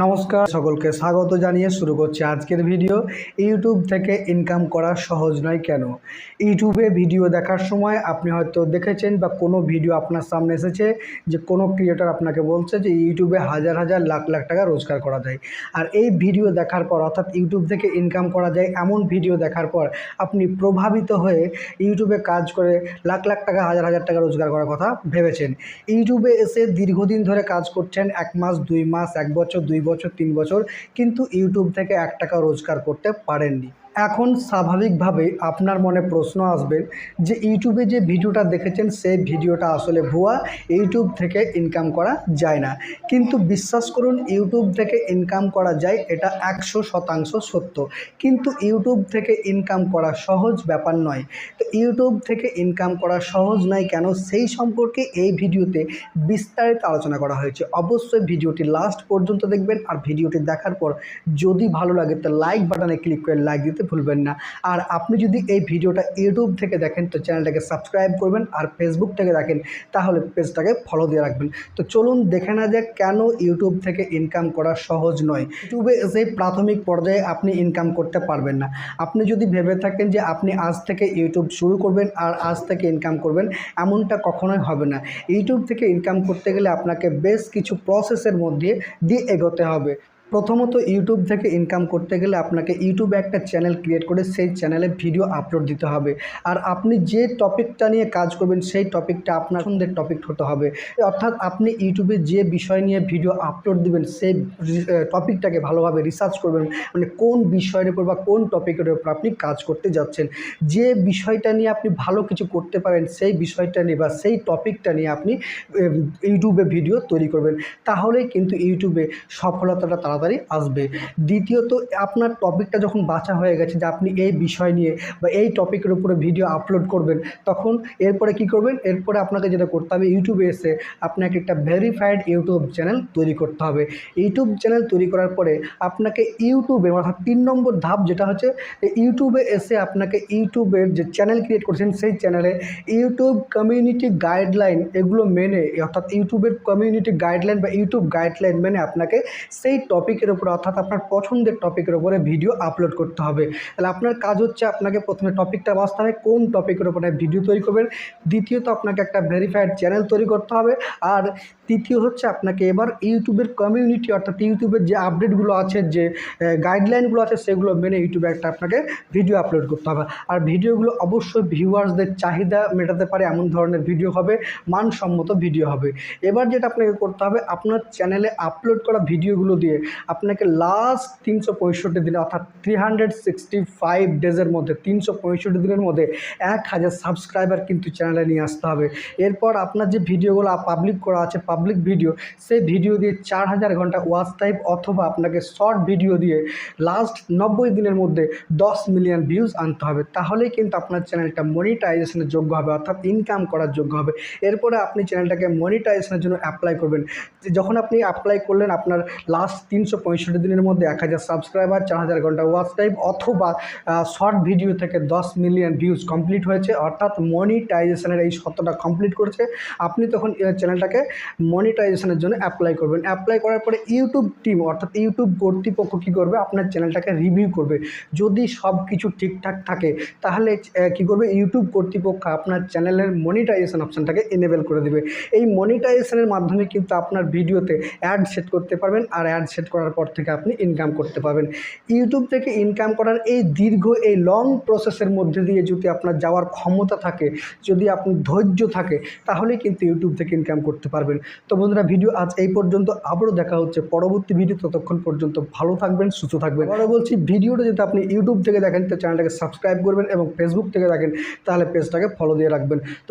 নমস্কার, সকলকে স্বাগত জানিয়ে শুরু করছি আজকের ভিডিও। ইউটিউব থেকে ইনকাম করা সহজ নয় কেন? ইউটিউবে ভিডিও দেখার সময় আপনি হয়তো দেখেছেন বা কোনো ভিডিও আপনার সামনে এসেছে যে কোনো ক্রিয়েটর আপনাকে বলছে যে ইউটিউবে হাজার হাজার লাখ লাখ টাকা রোজগার করা যায়। আর এই ভিডিও দেখার পর অর্থাৎ ইউটিউব থেকে ইনকাম করা যায় এমন ভিডিও দেখার পর আপনি প্রভাবিত হয়ে ইউটিউবে কাজ করে লাখ লাখ টাকা, হাজার হাজার টাকা রোজগার করার কথা ভেবেছেন। ইউটিউবে এসে দীর্ঘদিন ধরে কাজ করছেন এক মাস, দুই মাস, এক বছর, দুই বছর তিন বছর কিন্তু ইউটিউব থেকে এক টাকা রোজগার করতে পারেননি। এখন স্বাভাবিকভাবেই আপনার মনে প্রশ্ন আসবে যে ইউটিউবে যে ভিডিওটা দেখেছেন, সেই ভিডিওটা আসলে ভুয়া, ইউটিউব থেকে ইনকাম করা যায় না। কিন্তু বিশ্বাস করুন, ইউটিউব থেকে ইনকাম করা যায়, এটা একশো শতাংশ সত্য। কিন্তু ইউটিউব থেকে ইনকাম করা সহজ ব্যাপার নয়। তো ইউটিউব থেকে ইনকাম করা সহজ নয় কেন? সেই সম্পর্কে এই ভিডিওতে বিস্তারিত আলোচনা করা হয়েছে। অবশ্যই ভিডিওটি লাস্ট পর্যন্ত দেখবেন আর ভিডিওটি দেখার পর যদি ভালো লাগে, তো লাইক বাটনে ক্লিক করে লাইক দিতে ভুলবেন না। আর আপনি যদি এই ভিডিওটা ইউটিউব থেকে দেখেন, তো চ্যানেলটাকে সাবস্ক্রাইব করবেন আর ফেসবুক থেকে দেখেন, তাহলে পেজটাকে ফলো দিয়ে রাখবেন। তো চলুন দেখে না যাক কেন ইউটিউব থেকে ইনকাম করা সহজ নয়। ইউটিউবে এসে প্রাথমিক পর্যায়ে আপনি ইনকাম করতে পারবেন না। আপনি যদি ভেবে থাকেন যে আপনি আজ থেকে ইউটিউব শুরু করবেন আর আজ থেকে ইনকাম করবেন, এমনটা কখনোই হবে না। ইউটিউব থেকে ইনকাম করতে গেলে আপনাকে বেশ কিছু প্রসেসের মধ্যে দিয়ে এগোতে হবে। প্রথমত ইউটিউব থেকে ইনকাম করতে গেলে আপনাকে ইউটিউবে একটা চ্যানেল ক্রিয়েট করে সেই চ্যানেলে ভিডিও আপলোড দিতে হবে। আর আপনি যে টপিকটা নিয়ে কাজ করবেন, সেই টপিকটা আপনার পছন্দের টপিক হতে হবে। অর্থাৎ আপনি ইউটিউবে যে বিষয় নিয়ে ভিডিও আপলোড দিবেন, সেই টপিকটাকে ভালোভাবে রিসার্চ করবেন মানে কোন বিষয়ের উপর বা কোন টপিকের উপর আপনি কাজ করতে যাচ্ছেন। যে বিষয়টা নিয়ে আপনি ভালো কিছু করতে পারেন, সেই বিষয়টা নিয়ে বা সেই টপিকটা নিয়ে আপনি ইউটিউবে ভিডিও তৈরি করবেন। তাহলেই কিন্তু ইউটিউবে সফলতাটা তাড়াতাড়ি আসবে। দ্বিতীয়ত, আপনার টপিকটা যখন বাছা হয়ে গেছে যে আপনি এই বিষয় নিয়ে বা এই টপিকের উপরে ভিডিও আপলোড করবেন, তখন এরপরে কি করবেন? এরপরে আপনাকে যেটা করতে হবে, ইউটিউবে এসে আপনাকে একটা ভেরিফাইড ইউটিউব চ্যানেল তৈরি করতে হবে। ইউটিউব চ্যানেল তৈরি করার পরে আপনাকে ইউটিউবে অর্থাৎ তিন নম্বর ধাপ যেটা হচ্ছে ইউটিউবে এসে আপনাকে ইউটিউবের যে চ্যানেল ক্রিয়েট করেছেন, সেই চ্যানেলে ইউটিউব কমিউনিটি গাইডলাইন এগুলো মেনে, অর্থাৎ ইউটিউবের কমিউনিটি গাইডলাইন বা ইউটিউব গাইডলাইন মেনে আপনাকে সেই টপিকের উপরে, অর্থাৎ আপনার পছন্দের টপিকের উপরে ভিডিও আপলোড করতে হবে। তাহলে আপনার কাজ হচ্ছে আপনাকে প্রথমে টপিকটা বাঁচতে হবে, কোন টপিকের উপরে ভিডিও তৈরি করবেন। দ্বিতীয়ত আপনাকে একটা ভেরিফাইড চ্যানেল তৈরি করতে হবে। আর তৃতীয় হচ্ছে আপনাকে এবার ইউটিউবের কমিউনিটি অর্থাৎ ইউটিউবের যে আপডেটগুলো আছে, যে গাইডলাইনগুলো আছে, সেগুলো মেনে ইউটিউবে একটা আপনাকে ভিডিও আপলোড করতে হবে। আর ভিডিওগুলো অবশ্যই ভিউয়ার্সদের চাহিদা মেটাতে পারে, এমন ধরনের ভিডিও হবে, মানসম্মত ভিডিও হবে। এবার যেটা আপনাকে করতে হবে, আপনার চ্যানেলে আপলোড করা ভিডিওগুলো দিয়ে আপনাকে লাস্ট তিনশো পঁয়ষট্টি দিনে অর্থাৎ থ্রি হান্ড্রেড সিক্সটি ফাইভ ডেজের মধ্যে, তিনশো পঁয়ষট্টি দিনের মধ্যে এক হাজার সাবস্ক্রাইবার কিন্তু চ্যানেলে নিয়ে আসতে হবে। এরপর আপনার যে ভিডিওগুলো পাবলিক করা আছে পাবলিক ভিডিও সেই ভিডিও দিয়ে চার হাজার ঘণ্টা ওয়াচ টাইম অথবা আপনাকে শর্ট ভিডিও দিয়ে লাস্ট নব্বই দিনের মধ্যে দশ মিলিয়ন ভিউজ আনতে হবে। তাহলেই কিন্তু আপনার চ্যানেলটা মনিটাইজেশনের যোগ্য হবে, অর্থাৎ ইনকাম করার যোগ্য হবে। এরপরে আপনি চ্যানেলটাকে মনিটাইজেশনের জন্য অ্যাপ্লাই করবেন। যখন আপনি অ্যাপ্লাই করলেন, আপনার লাস্ট তিনশো পঁয়ষট্টি দিনের মধ্যে এক হাজার সাবস্ক্রাইবার চার হাজার ঘণ্টা ওয়াচ টাইম অথবা শর্ট ভিডিও থেকে দশ মিলিয়ন ভিউজ কমপ্লিট হয়েছে, অর্থাৎ মনিটাইজেশনের এই শর্তটা কমপ্লিট করছে। আপনি তখন চ্যানেলটাকে মনিটাইজেশনের জন্য অ্যাপ্লাই করবেন। অ্যাপ্লাই করার পরে ইউটিউব টিম অর্থাৎ ইউটিউব কর্তৃপক্ষ কী করবে? আপনার চ্যানেলটাকে রিভিউ করবে। যদি সব কিছু ঠিকঠাক থাকে, তাহলে কী করবে? ইউটিউব কর্তৃপক্ষ আপনার চ্যানেলের মনিটাইজেশন অপশানটাকে এনেবেল করে দেবে। এই মনিটাইজেশনের মাধ্যমে কিন্তু আপনার ভিডিওতে অ্যাড সেট করতে পারবেন, আর অ্যাড সেট করার পর থেকে আপনি ইনকাম করতে পারবেন। ইউটিউব থেকে ইনকাম করার এই দীর্ঘ, এই লং প্রসেসের মধ্যে দিয়ে যদি আপনার যাওয়ার ক্ষমতা থাকে, যদি আপনি ধৈর্য থাকে, তাহলেই কিন্তু ইউটিউব থেকে ইনকাম করতে পারবেন। তো বন্ধুরা ভিডিও আজ এই পর্যন্ত। আবারও দেখা হচ্ছে পরবর্তী ভিডিও ততক্ষণ পর্যন্ত। ভালো থাকবেন, সুস্থ থাকবেন। আরও বলছি ভিডিওটা যদি আপনি ইউটিউব থেকে দেখেন, তো চ্যানেলটাকে সাবস্ক্রাইব করবেন এবং ফেসবুক থেকে দেখেন, তাহলে পেজটাকে ফলো দিয়ে রাখবেন। তো